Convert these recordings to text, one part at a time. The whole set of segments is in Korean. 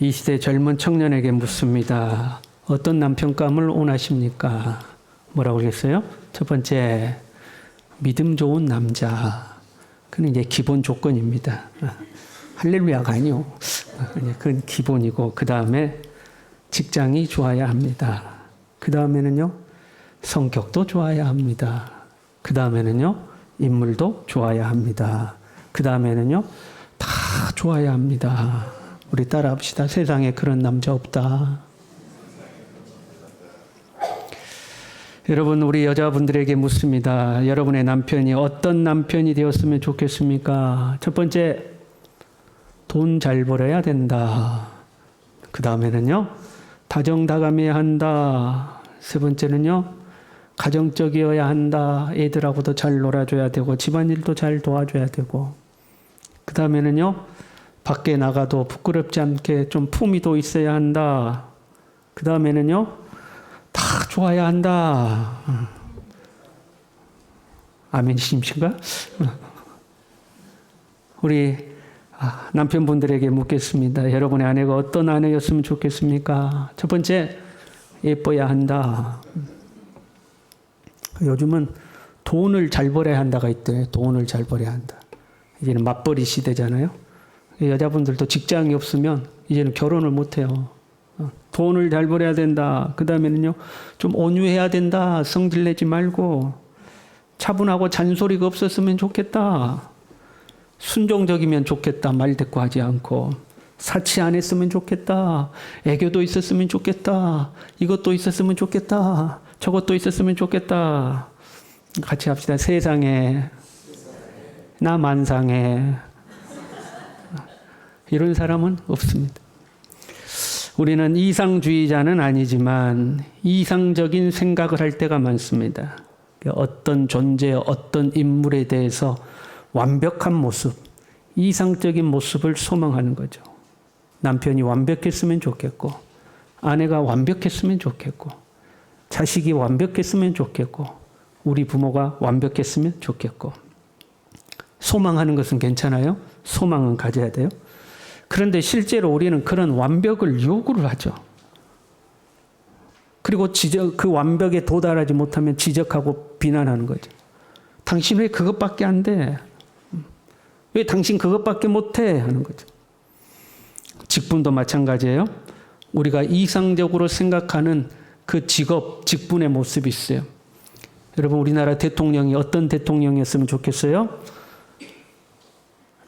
이 시대 젊은 청년에게 묻습니다. 어떤 남편감을 원하십니까? 뭐라고 그랬어요? 첫 번째, 믿음 좋은 남자. 그는 이제 기본 조건입니다. 아, 할렐루야가 아니요. 아, 그건 기본이고, 그 다음에 직장이 좋아야 합니다. 그 다음에는요, 성격도 좋아야 합니다. 그 다음에는요, 인물도 좋아야 합니다. 그 다음에는요, 다 좋아야 합니다. 우리 따라 합시다. 세상에 그런 남자 없다. 여러분, 우리 여자분들에게 묻습니다. 여러분의 남편이 어떤 남편이 되었으면 좋겠습니까? 첫 번째, 돈 잘 벌어야 된다. 그 다음에는요, 다정다감해야 한다. 세 번째는요, 가정적이어야 한다. 애들하고도 잘 놀아줘야 되고, 집안일도 잘 도와줘야 되고, 그 다음에는요, 밖에 나가도 부끄럽지 않게 좀 품위도 있어야 한다. 그 다음에는요, 다 좋아야 한다. 아멘이십니까? 우리 아, 남편분들에게 묻겠습니다. 여러분의 아내가 어떤 아내였으면 좋겠습니까? 첫 번째, 예뻐야 한다. 요즘은 돈을 잘 벌어야 한다가 있대. 돈을 잘 벌어야 한다. 이제는 맞벌이 시대잖아요. 여자분들도 직장이 없으면 이제는 결혼을 못 해요. 어, 돈을 잘 벌어야 된다. 그 다음에는요, 좀 온유해야 된다. 성질 내지 말고, 차분하고 잔소리가 없었으면 좋겠다. 순종적이면 좋겠다. 말 대꾸 하지 않고. 사치 안 했으면 좋겠다. 애교도 있었으면 좋겠다. 이것도 있었으면 좋겠다. 저것도 있었으면 좋겠다. 같이 합시다. 세상에, 나 만상에. 이런 사람은 없습니다. 우리는 이상주의자는 아니지만 이상적인 생각을 할 때가 많습니다. 어떤 존재, 어떤 인물에 대해서 완벽한 모습, 이상적인 모습을 소망하는 거죠. 남편이 완벽했으면 좋겠고, 아내가 완벽했으면 좋겠고, 자식이 완벽했으면 좋겠고, 우리 부모가 완벽했으면 좋겠고. 소망하는 것은 괜찮아요? 소망은 가져야 돼요? 그런데 실제로 우리는 그런 완벽을 요구를 하죠. 그리고 지적, 그 완벽에 도달하지 못하면 지적하고 비난하는 거죠. 당신 왜 그것밖에 안 돼? 왜 당신 그것밖에 못해? 하는 거죠. 직분도 마찬가지예요. 우리가 이상적으로 생각하는 그 직업, 직분의 모습이 있어요. 여러분, 우리나라 대통령이 어떤 대통령이었으면 좋겠어요?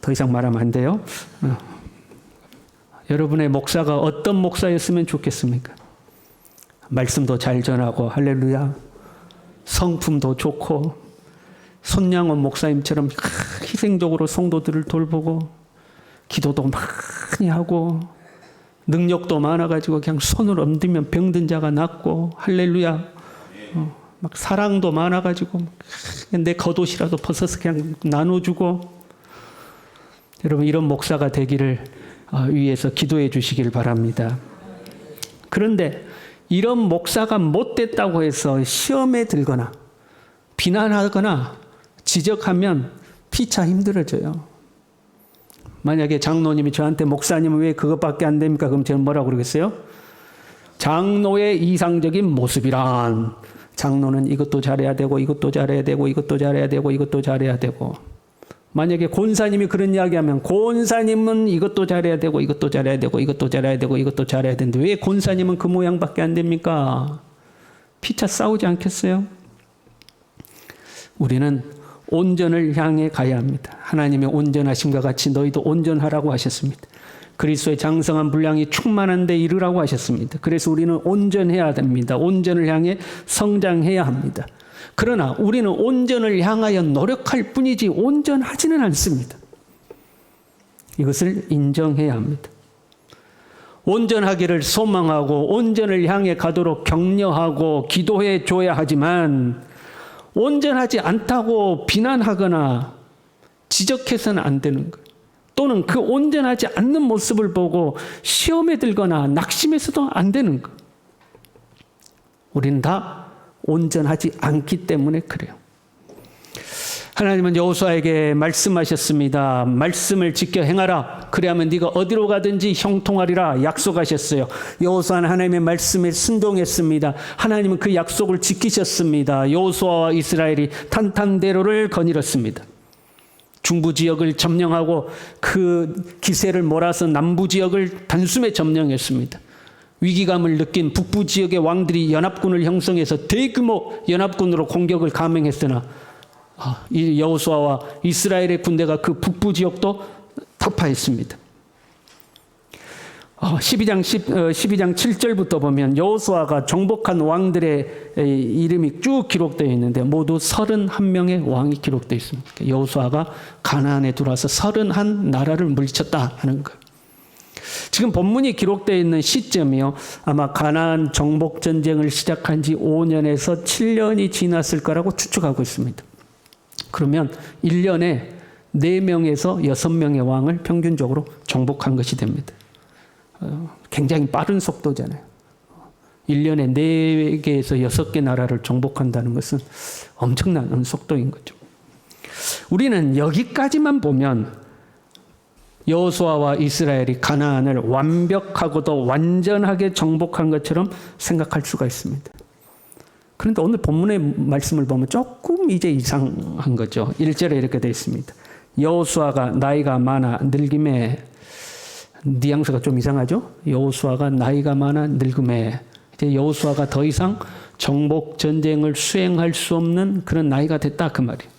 더 이상 말하면 안 돼요. 어. 여러분의 목사가 어떤 목사였으면 좋겠습니까? 말씀도 잘 전하고 할렐루야. 성품도 좋고 손양원 목사님처럼 희생적으로 성도들을 돌보고 기도도 많이 하고 능력도 많아가지고 그냥 손을 얹으면 병든 자가 낫고 할렐루야. 어, 막 사랑도 많아가지고 내 겉옷이라도 벗어서 그냥 나눠주고 여러분 이런 목사가 되기를 어, 위해서 기도해 주시길 바랍니다. 그런데 이런 목사가 못됐다고 해서 시험에 들거나 비난하거나 지적하면 피차 힘들어져요. 만약에 장로님이 저한테 목사님은 왜 그것밖에 안 됩니까? 그럼 저는 뭐라고 그러겠어요? 장로의 이상적인 모습이란 장로는 이것도 잘해야 되고 이것도 잘해야 되고 이것도 잘해야 되고 이것도 잘해야 되고 만약에 권사님이 그런 이야기하면 권사님은 이것도 잘해야 되고 이것도 잘해야 되고 이것도 잘해야 되고 이것도 잘해야 되는데 왜 권사님은 그 모양밖에 안 됩니까? 피차 싸우지 않겠어요? 우리는 온전을 향해 가야 합니다. 하나님의 온전하심과 같이 너희도 온전하라고 하셨습니다. 그리스도의 장성한 분량이 충만한 데 이르라고 하셨습니다. 그래서 우리는 온전해야 됩니다. 온전을 향해 성장해야 합니다. 그러나 우리는 온전을 향하여 노력할 뿐이지 온전하지는 않습니다. 이것을 인정해야 합니다. 온전하기를 소망하고 온전을 향해 가도록 격려하고 기도해 줘야 하지만 온전하지 않다고 비난하거나 지적해서는 안 되는 거예요. 또는 그 온전하지 않는 모습을 보고 시험에 들거나 낙심해서도 안 되는 거예요. 우리는 다 온전하지 않기 때문에 그래요. 하나님은 여호수아에게 말씀하셨습니다. 말씀을 지켜 행하라. 그래야면 네가 어디로 가든지 형통하리라 약속하셨어요. 여호수아는 하나님의 말씀에 순종했습니다. 하나님은 그 약속을 지키셨습니다. 여호수아와 이스라엘이 탄탄대로를 거닐었습니다. 중부 지역을 점령하고 그 기세를 몰아서 남부 지역을 단숨에 점령했습니다. 위기감을 느낀 북부 지역의 왕들이 연합군을 형성해서 대규모 연합군으로 공격을 감행했으나 아, 이 여호수아와 이스라엘의 군대가 그 북부 지역도 타파했습니다. 어, 12장 10, 어, 12장 7절부터 보면 여호수아가 정복한 왕들의 에, 이름이 쭉 기록되어 있는데 모두 31명의 왕이 기록되어 있습니다. 여호수아가 가나안에 들어와서 31 나라를 물리쳤다 하는 거예요. 지금 본문이 기록되어 있는 시점이요. 아마 가나안 정복 전쟁을 시작한 지 5년에서 7년이 지났을 거라고 추측하고 있습니다. 그러면 1년에 4명에서 6명의 왕을 평균적으로 정복한 것이 됩니다. 어, 굉장히 빠른 속도잖아요. 1년에 4개에서 6개 나라를 정복한다는 것은 엄청난 속도인 거죠. 우리는 여기까지만 보면 여호수아와 이스라엘이 가나안을 완벽하고도 완전하게 정복한 것처럼 생각할 수가 있습니다. 그런데 오늘 본문의 말씀을 보면 조금 이제 이상한 거죠. 1절에 이렇게 되어 있습니다. 여호수아가 나이가 많아 늙음에 뉘앙스가 좀 이상하죠? 여호수아가 나이가 많아 늙음에 이제 여호수아가 더 이상 정복 전쟁을 수행할 수 없는 그런 나이가 됐다 그 말이에요.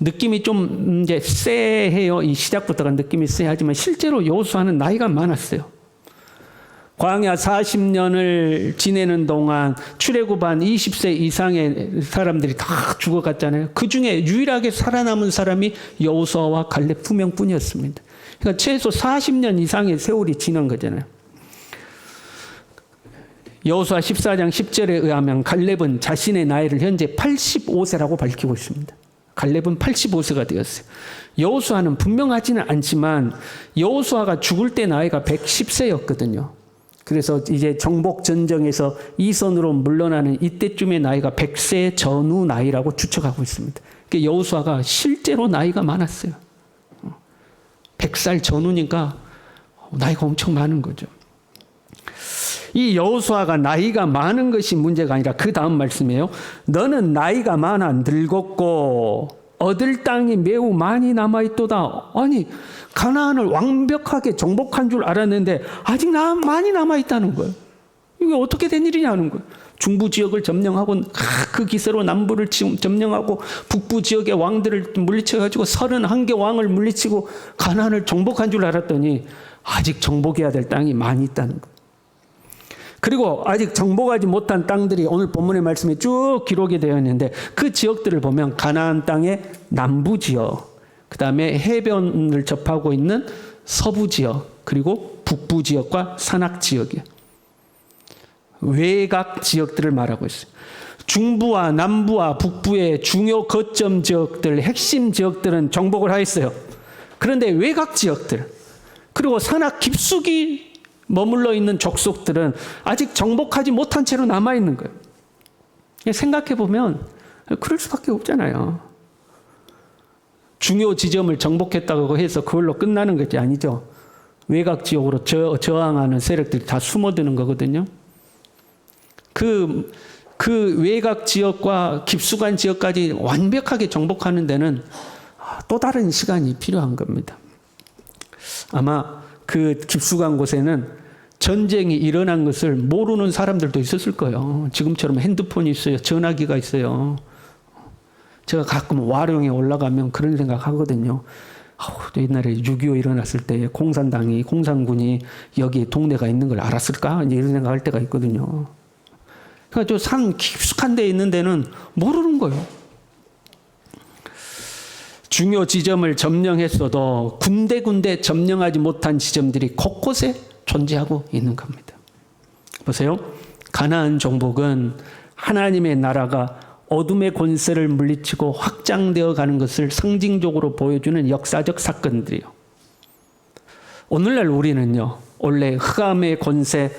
느낌이 좀 이제 쎄해요. 이 시작부터가 느낌이 쎄하지만 실제로 여호수아는 나이가 많았어요. 광야 40년을 지내는 동안 출애굽 한 20세 이상의 사람들이 다 죽어갔잖아요. 그 중에 유일하게 살아남은 사람이 여호수아와 갈렙 두 명뿐이었습니다. 그러니까 최소 40년 이상의 세월이 지난 거잖아요. 여호수아 14장 10절에 의하면 갈렙은 자신의 나이를 현재 85세라고 밝히고 있습니다. 갈렙은 85세가 되었어요. 여호수아는 분명하지는 않지만 여호수아가 죽을 때 나이가 110세였거든요. 그래서 이제 정복 전쟁에서 이선으로 물러나는 이때쯤의 나이가 100세 전후 나이라고 추측하고 있습니다. 그러니까 여호수아가 실제로 나이가 많았어요. 100살 전후니까 나이가 엄청 많은 거죠. 이 여호수아가 나이가 많은 것이 문제가 아니라 그 다음 말씀이에요. 너는 나이가 많아 늙었고 얻을 땅이 매우 많이 남아 있도다. 아니 가나안을 완벽하게 정복한 줄 알았는데 아직 나 많이 남아 있다는 거예요. 이게 어떻게 된 일이냐는 거예요. 중부 지역을 점령하고 그 기세로 남부를 점령하고 북부 지역의 왕들을 물리쳐 가지고 31개 왕을 물리치고 가나안을 정복한 줄 알았더니 아직 정복해야 될 땅이 많이 있다는 거예요. 그리고 아직 정복하지 못한 땅들이 오늘 본문의 말씀에 쭉 기록이 되어 있는데 그 지역들을 보면 가나안 땅의 남부 지역, 그 다음에 해변을 접하고 있는 서부 지역, 그리고 북부 지역과 산악 지역이에요. 외곽 지역들을 말하고 있어요. 중부와 남부와 북부의 중요 거점 지역들, 핵심 지역들은 정복을 하였어요. 그런데 외곽 지역들, 그리고 산악 깊숙이 머물러 있는 족속들은 아직 정복하지 못한 채로 남아 있는 거예요. 생각해 보면 그럴 수밖에 없잖아요. 중요 지점을 정복했다고 해서 그걸로 끝나는 것이 아니죠. 외곽 지역으로 저, 저항하는 세력들이 다 숨어드는 거거든요. 그, 그 외곽 지역과 깊숙한 지역까지 완벽하게 정복하는 데는 또 다른 시간이 필요한 겁니다. 아마 그 깊숙한 곳에는 전쟁이 일어난 것을 모르는 사람들도 있었을 거예요. 지금처럼 핸드폰이 있어요. 전화기가 있어요. 제가 가끔 와룡에 올라가면 그런 생각 하거든요. 옛날에 6.25 일어났을 때 공산당이, 공산군이 여기 동네가 있는 걸 알았을까? 이런 생각 할 때가 있거든요. 그러니까 산 깊숙한 데 있는 데는 모르는 거예요. 중요 지점을 점령했어도 군데군데 점령하지 못한 지점들이 곳곳에 존재하고 있는 겁니다. 보세요. 가나안 정복은 하나님의 나라가 어둠의 권세를 물리치고 확장되어 가는 것을 상징적으로 보여주는 역사적 사건들이요. 오늘날 우리는요, 원래 흑암의 권세,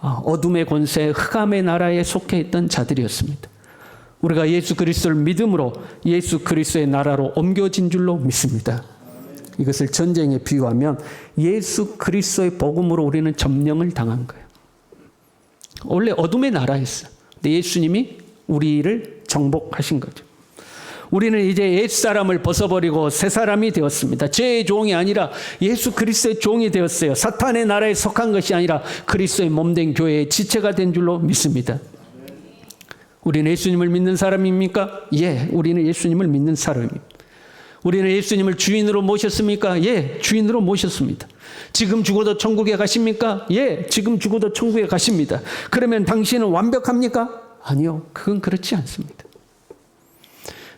어, 어둠의 권세, 흑암의 나라에 속해 있던 자들이었습니다. 우리가 예수 그리스도를 믿음으로 예수 그리스도의 나라로 옮겨진 줄로 믿습니다. 이것을 전쟁에 비유하면 예수 그리스도의 복음으로 우리는 점령을 당한 거예요. 원래 어둠의 나라였어요. 근데 예수님이 우리를 정복하신 거죠. 우리는 이제 옛 사람을 벗어버리고 새 사람이 되었습니다. 죄의 종이 아니라 예수 그리스도의 종이 되었어요. 사탄의 나라에 속한 것이 아니라 그리스도의 몸된 교회의 지체가 된 줄로 믿습니다. 우리는 예수님을 믿는 사람입니까? 예, 우리는 예수님을 믿는 사람입니다. 우리는 예수님을 주인으로 모셨습니까? 예, 주인으로 모셨습니다. 지금 죽어도 천국에 가십니까? 예, 지금 죽어도 천국에 가십니다. 그러면 당신은 완벽합니까? 아니요, 그건 그렇지 않습니다.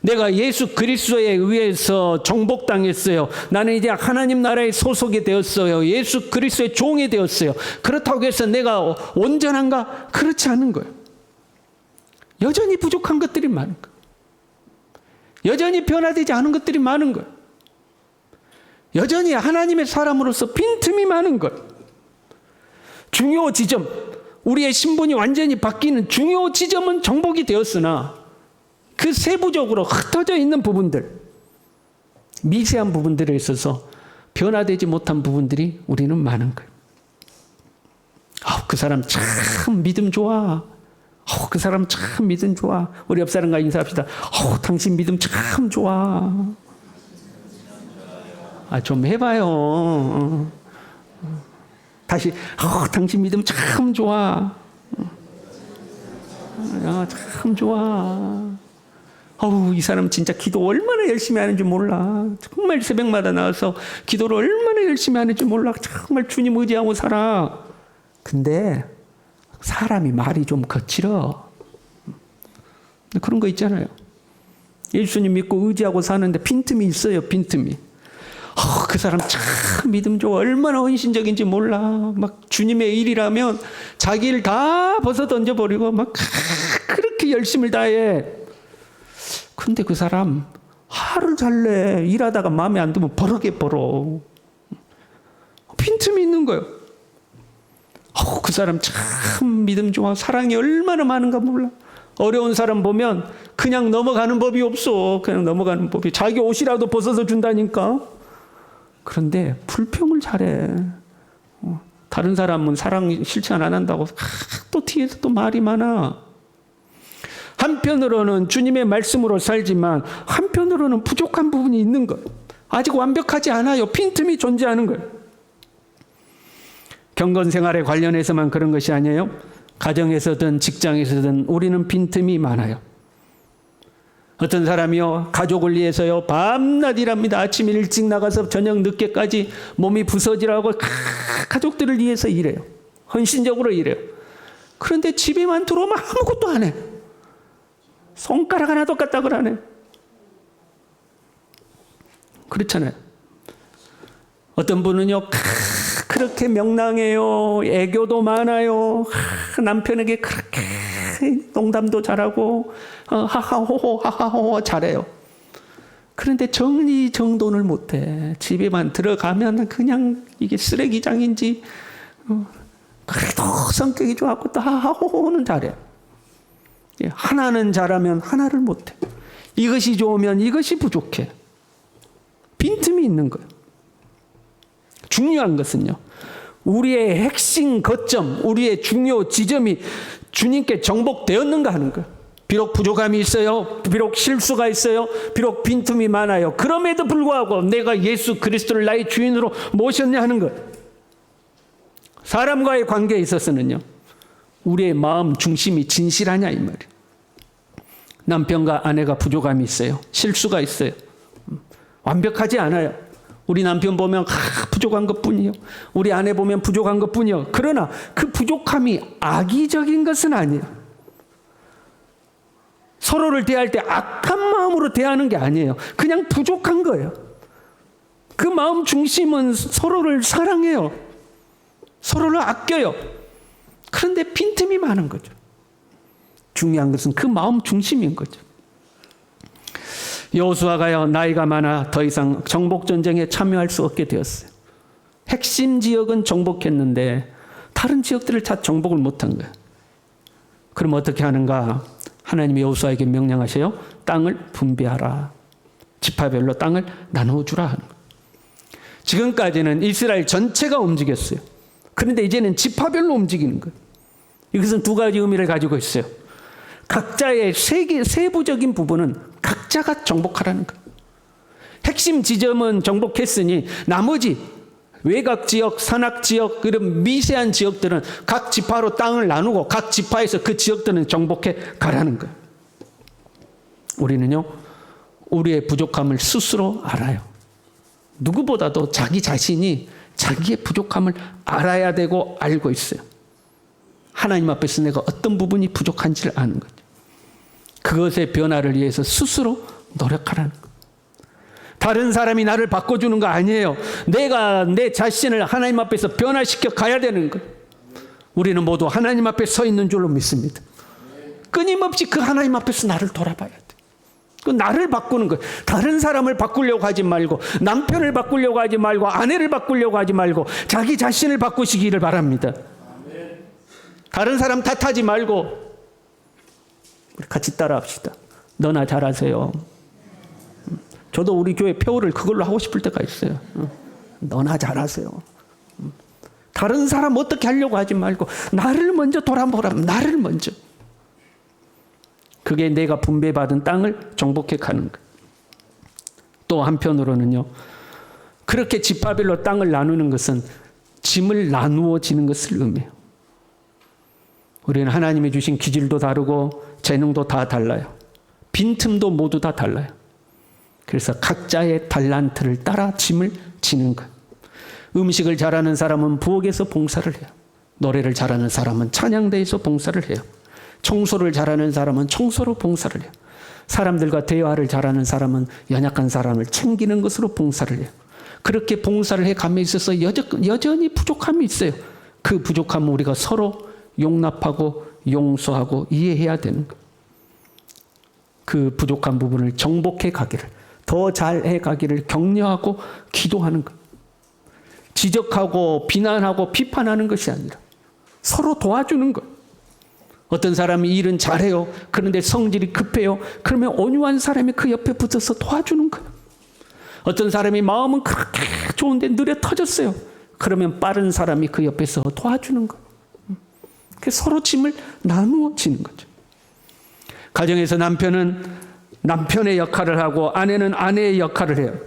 내가 예수 그리스도에 의해서 정복당했어요. 나는 이제 하나님 나라의 소속이 되었어요. 예수 그리스도의 종이 되었어요. 그렇다고 해서 내가 온전한가? 그렇지 않은 거예요. 여전히 부족한 것들이 많은 거예요. 여전히 변화되지 않은 것들이 많은 거예요. 여전히 하나님의 사람으로서 빈틈이 많은 거예요. 중요 지점, 우리의 신분이 완전히 바뀌는 중요 지점은 정복이 되었으나 그 세부적으로 흩어져 있는 부분들, 미세한 부분들에 있어서 변화되지 못한 부분들이 우리는 많은 거예요. 아, 그 사람 참 믿음 좋아. 어, 그 사람 참 믿음 좋아. 우리 옆 사람과 인사합시다. 어, 당신 믿음 참 좋아. 아, 좀 해봐요. 어. 다시, 어, 당신 믿음 참 좋아. 아, 참 좋아. 어우, 이 사람 진짜 기도 얼마나 열심히 하는지 몰라. 정말 새벽마다 나와서 기도를 얼마나 열심히 하는지 몰라. 정말 주님 의지하고 살아. 근데 사람이 말이 좀 거칠어. 그런 거 있잖아요. 예수님 믿고 의지하고 사는데 빈틈이 있어요, 빈틈이. 어, 그 사람 참 믿음 좋아. 얼마나 헌신적인지 몰라. 막 주님의 일이라면 자기 일다 벗어 던져버리고 막 그렇게 열심을 다해. 근데 그 사람 하루 잘래. 일하다가 마음에 안 들면 버럭에 벌어. 빈틈이 있는 거예요. 어, 그 사람 참 믿음 좋아. 사랑이 얼마나 많은가 몰라. 어려운 사람 보면 그냥 넘어가는 법이 없어. 그냥 넘어가는 법이. 자기 옷이라도 벗어서 준다니까. 그런데 불평을 잘해. 어, 다른 사람은 사랑 실천 안 한다고 아, 또 뒤에서 또 말이 많아. 한편으로는 주님의 말씀으로 살지만 한편으로는 부족한 부분이 있는 것. 아직 완벽하지 않아요. 빈틈이 존재하는 거예요. 경건 생활에 관련해서만 그런 것이 아니에요. 가정에서든 직장에서든 우리는 빈틈이 많아요. 어떤 사람이요, 가족을 위해서요, 밤낮 일합니다. 아침 일찍 나가서 저녁 늦게까지 몸이 부서지라고 가족들을 위해서 일해요. 헌신적으로 일해요. 그런데 집에만 들어오면 아무것도 안 해. 손가락 하나도 까딱을 안 해. 그렇잖아요. 어떤 분은요, 그렇게 명랑해요. 애교도 많아요. 남편에게 그렇게 농담도 잘하고 어, 하하호호 하하호호 잘해요. 그런데 정리 정돈을 못해. 집에만 들어가면 그냥 이게 쓰레기장인지 어, 그래도 성격이 좋았고 또 하하호호는 잘해. 예, 하나는 잘하면 하나를 못해. 이것이 좋으면 이것이 부족해. 빈틈이 있는 거예요. 중요한 것은요. 우리의 핵심 거점, 우리의 중요 지점이 주님께 정복되었는가 하는 거예요. 비록 부족함이 있어요. 비록 실수가 있어요. 비록 빈틈이 많아요. 그럼에도 불구하고 내가 예수 그리스도를 나의 주인으로 모셨냐 하는 것. 사람과의 관계에 있어서는요. 우리의 마음 중심이 진실하냐 이 말이에요. 남편과 아내가 부족함이 있어요. 실수가 있어요. 완벽하지 않아요. 우리 남편 보면 아, 부족한 것뿐이요. 우리 아내 보면 부족한 것뿐이요. 그러나 그 부족함이 악의적인 것은 아니에요. 서로를 대할 때 악한 마음으로 대하는 게 아니에요. 그냥 부족한 거예요. 그 마음 중심은 서로를 사랑해요. 서로를 아껴요. 그런데 빈틈이 많은 거죠. 중요한 것은 그 마음 중심인 거죠. 여호수아가요 나이가 많아 더 이상 정복 전쟁에 참여할 수 없게 되었어요. 핵심 지역은 정복했는데 다른 지역들을 다 정복을 못한 거예요. 그럼 어떻게 하는가? 하나님이 여호수아에게 명령하셔요. 땅을 분배하라. 지파별로 땅을 나누어 주라 하는. 지금까지는 이스라엘 전체가 움직였어요. 그런데 이제는 지파별로 움직이는 거예요. 이것은 두 가지 의미를 가지고 있어요. 각자의 세계, 세부적인 부분은 각자가 정복하라는 거예요. 핵심 지점은 정복했으니 나머지 외곽 지역, 산악 지역, 그런 미세한 지역들은 각 지파로 땅을 나누고 각 지파에서 그 지역들은 정복해 가라는 거예요. 우리는요, 우리의 부족함을 스스로 알아요. 누구보다도 자기 자신이 자기의 부족함을 알아야 되고 알고 있어요. 하나님 앞에서 내가 어떤 부분이 부족한지를 아는 거죠. 그것의 변화를 위해서 스스로 노력하라는 거예요. 다른 사람이 나를 바꿔주는 거 아니에요. 내가 내 자신을 하나님 앞에서 변화시켜 가야 되는 거예요. 우리는 모두 하나님 앞에 서 있는 줄로 믿습니다. 끊임없이 그 하나님 앞에서 나를 돌아봐야 돼. 그 나를 바꾸는 거예요. 다른 사람을 바꾸려고 하지 말고 남편을 바꾸려고 하지 말고 아내를 바꾸려고 하지 말고 자기 자신을 바꾸시기를 바랍니다. 다른 사람 탓하지 말고 같이 따라합시다. 너나 잘하세요. 저도 우리 교회 표를 그걸로 하고 싶을 때가 있어요. 너나 잘하세요. 다른 사람 어떻게 하려고 하지 말고 나를 먼저 돌아보라. 나를 먼저. 그게 내가 분배받은 땅을 정복해 가는 것. 또 한편으로는요. 그렇게 지파별로 땅을 나누는 것은 짐을 나누어 지는 것을 의미해요. 우리는 하나님이 주신 기질도 다르고 재능도 다 달라요. 빈틈도 모두 다 달라요. 그래서 각자의 달란트를 따라 짐을 지는 것. 음식을 잘하는 사람은 부엌에서 봉사를 해요. 노래를 잘하는 사람은 찬양대에서 봉사를 해요. 청소를 잘하는 사람은 청소로 봉사를 해요. 사람들과 대화를 잘하는 사람은 연약한 사람을 챙기는 것으로 봉사를 해요. 그렇게 봉사를 해 감에 있어서 여전히 부족함이 있어요. 그 부족함을 우리가 서로 용납하고 용서하고 이해해야 되는 것. 그 부족한 부분을 정복해 가기를 더 잘해 가기를 격려하고 기도하는 것. 지적하고 비난하고 비판하는 것이 아니라 서로 도와주는 것. 어떤 사람이 일은 잘해요. 그런데 성질이 급해요. 그러면 온유한 사람이 그 옆에 붙어서 도와주는 것. 어떤 사람이 마음은 그렇게 좋은데 느려 터졌어요. 그러면 빠른 사람이 그 옆에서 도와주는 것. 서로 짐을 나누어 지는 거죠. 가정에서 남편은 남편의 역할을 하고 아내는 아내의 역할을 해요.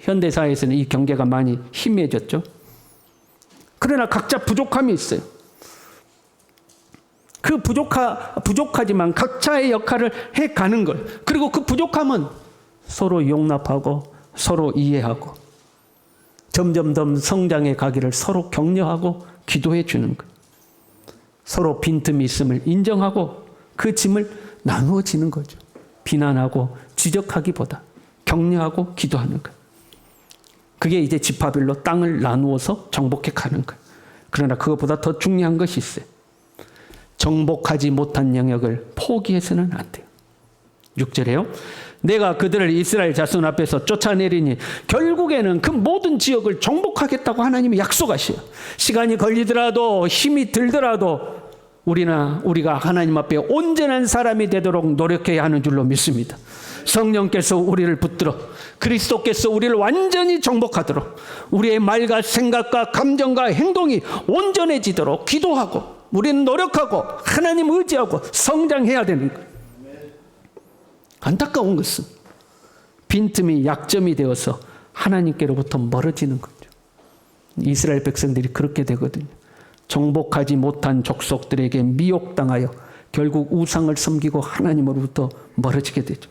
현대 사회에서는 이 경계가 많이 희미해졌죠. 그러나 각자 부족함이 있어요. 그 부족하, 부족하지만 각자의 역할을 해 가는 걸. 그리고 그 부족함은 서로 용납하고 서로 이해하고 점점 더 성장해 가기를 서로 격려하고 기도해 주는 것. 서로 빈틈이 있음을 인정하고 그 짐을 나누어지는 거죠. 비난하고 지적하기보다 격려하고 기도하는 것. 그게 이제 지파별로 땅을 나누어서 정복해 가는 것. 그러나 그것보다 더 중요한 것이 있어요. 정복하지 못한 영역을 포기해서는 안 돼요. 6절에요. 내가 그들을 이스라엘 자손 앞에서 쫓아내리니 결국에는 그 모든 지역을 정복하겠다고 하나님이 약속하셔요. 시간이 걸리더라도 힘이 들더라도 우리나 우리가 하나님 앞에 온전한 사람이 되도록 노력해야 하는 줄로 믿습니다. 성령께서 우리를 붙들어 그리스도께서 우리를 완전히 정복하도록 우리의 말과 생각과 감정과 행동이 온전해지도록 기도하고 우리는 노력하고 하나님 의지하고 성장해야 되는 거예요. 안타까운 것은 빈틈이 약점이 되어서 하나님께로부터 멀어지는 거죠. 이스라엘 백성들이 그렇게 되거든요. 정복하지 못한 족속들에게 미혹당하여 결국 우상을 섬기고 하나님으로부터 멀어지게 되죠.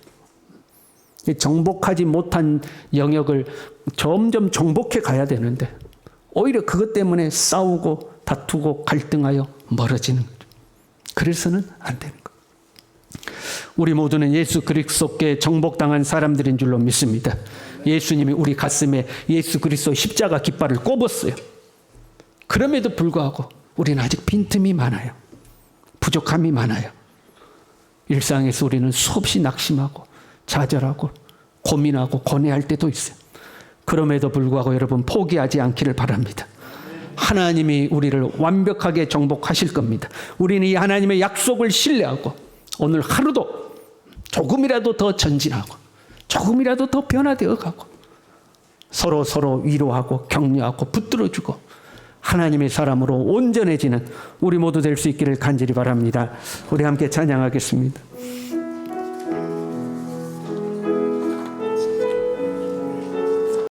정복하지 못한 영역을 점점 정복해 가야 되는데 오히려 그것 때문에 싸우고 다투고 갈등하여 멀어지는 거죠. 그래서는 안 되는 거예요. 우리 모두는 예수 그리스도께 정복당한 사람들인 줄로 믿습니다. 예수님이 우리 가슴에 예수 그리스도 십자가 깃발을 꼽았어요. 그럼에도 불구하고 우리는 아직 빈틈이 많아요. 부족함이 많아요. 일상에서 우리는 수없이 낙심하고 좌절하고 고민하고 고뇌할 때도 있어요. 그럼에도 불구하고 여러분 포기하지 않기를 바랍니다. 하나님이 우리를 완벽하게 정복하실 겁니다. 우리는 이 하나님의 약속을 신뢰하고 오늘 하루도 조금이라도 더 전진하고 조금이라도 더 변화되어 가고 서로 서로 위로하고 격려하고 붙들어주고 하나님의 사람으로 온전해지는 우리 모두 될 수 있기를 간절히 바랍니다. 우리 함께 찬양하겠습니다.